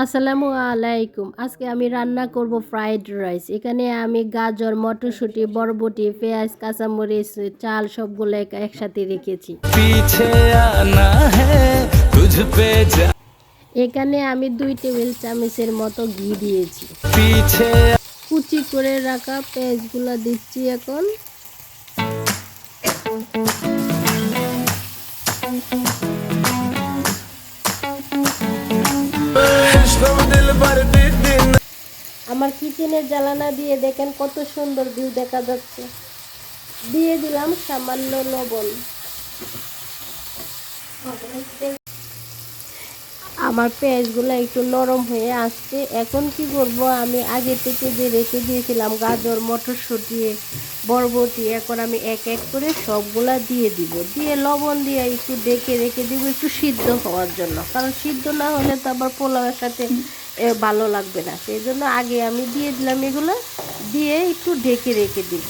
আসসালামু আলাইকুম। আজকে আমি রান্না করব ফ্রাইড রাইস এখানে আমি গাজর মটরশুঁটি বরবটি পেঁয়াজ কাঁচামরিচ চাল সবগুলো একসাথে রেখেছি। এখানে আমি দুই টেবিল চামচের মতো ঘি দিয়েছি। কুচি করে রাখা পেঁয়াজগুলো দিচ্ছি এখন। আমার কিচেনের জ্বালানা দিয়ে দেখেন কত সুন্দর ভিউ দেখা যাচ্ছে। দিয়ে দিলাম সামান্য লবণ। আমার পেঁয়াজগুলো একটু নরম হয়ে আসছে। এখন কি করব? আমি আগে থেকে যে রেখে দিয়েছিলাম গাজর, মটরশুঁটি, বরবটি, এখন আমি এক এক করে সবগুলা দিয়ে দিব। দিয়ে লবণ দিয়ে একটু ডেকে রেখে দিব একটু সিদ্ধ হওয়ার জন্য। কারণ সিদ্ধ না হলে তো আবার পোলাওয়ের সাথে এ, ভালো লাগবে না। সেই জন্য আগে আমি দিয়ে দিলাম এগুলো দিয়ে একটু ঢেকে রেখে দিব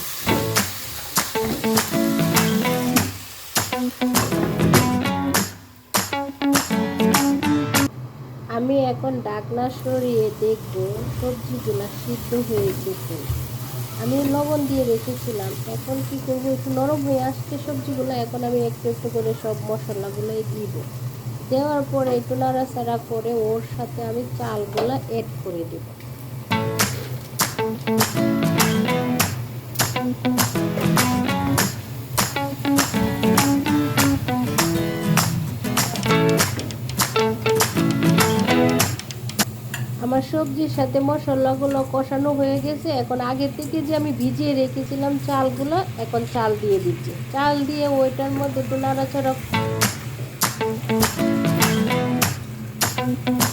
আমি এখন ডাকনা সরিয়ে দেখব সবজিগুলো সিদ্ধ হয়ে গেছে। আমি লবণ দিয়ে রেখেছিলাম। এখন কি করব? একটু নরম হয়ে আসছে সবজিগুলো। এখন আমি একটু একটু করে সব মশলাগুলোই দিব। দেওয়ার পরে একটু নাড়াচাড়া করে ওর সাথে আমি চালগুলো অ্যাড করে দেব। আমার সবজির সাথে মশলাগুলো কষানো হয়ে গেছে। এখন আগে থেকে যে আমি ভিজিয়ে রেখেছিলাম চালগুলো, এখন চাল দিয়ে দিচ্ছি। চাল দিয়ে ওইটার মধ্যে একটু নাড়াচাড়া Thank you.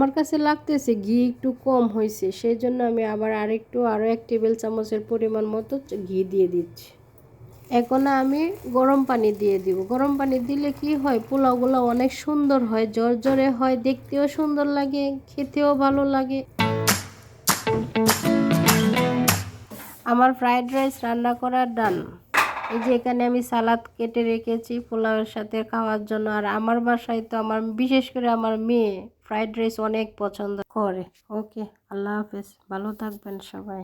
আমার কাছে লাগতেছে ঘি একটু কম হয়েছে সেই জন্য আমি আবার আরেকটু আরও এক টেবিল চামচের পরিমাণ মতো ঘি দিয়ে দিচ্ছি। এখন আমি গরম পানি দিয়ে দিব। গরম পানি দিলে কি হয়, পোলাওগুলো অনেক সুন্দর হয় জর্জরে হয়, দেখতেও সুন্দর লাগে, খেতেও ভালো লাগে। আমার ফ্রাইড রাইস রান্না করার ডান। এই যে এখানে আমি সালাদ কেটে রেখেছি পোলাওয়ের সাথে খাওয়ার জন্য, আর আমার বাসায় তো আমার, বিশেষ করে আমার মেয়ে ফ্রাইড রাইস অনেক পছন্দ করে। ওকে আল্লাহ হাফেজ। ভালো থাকবেন সবাই।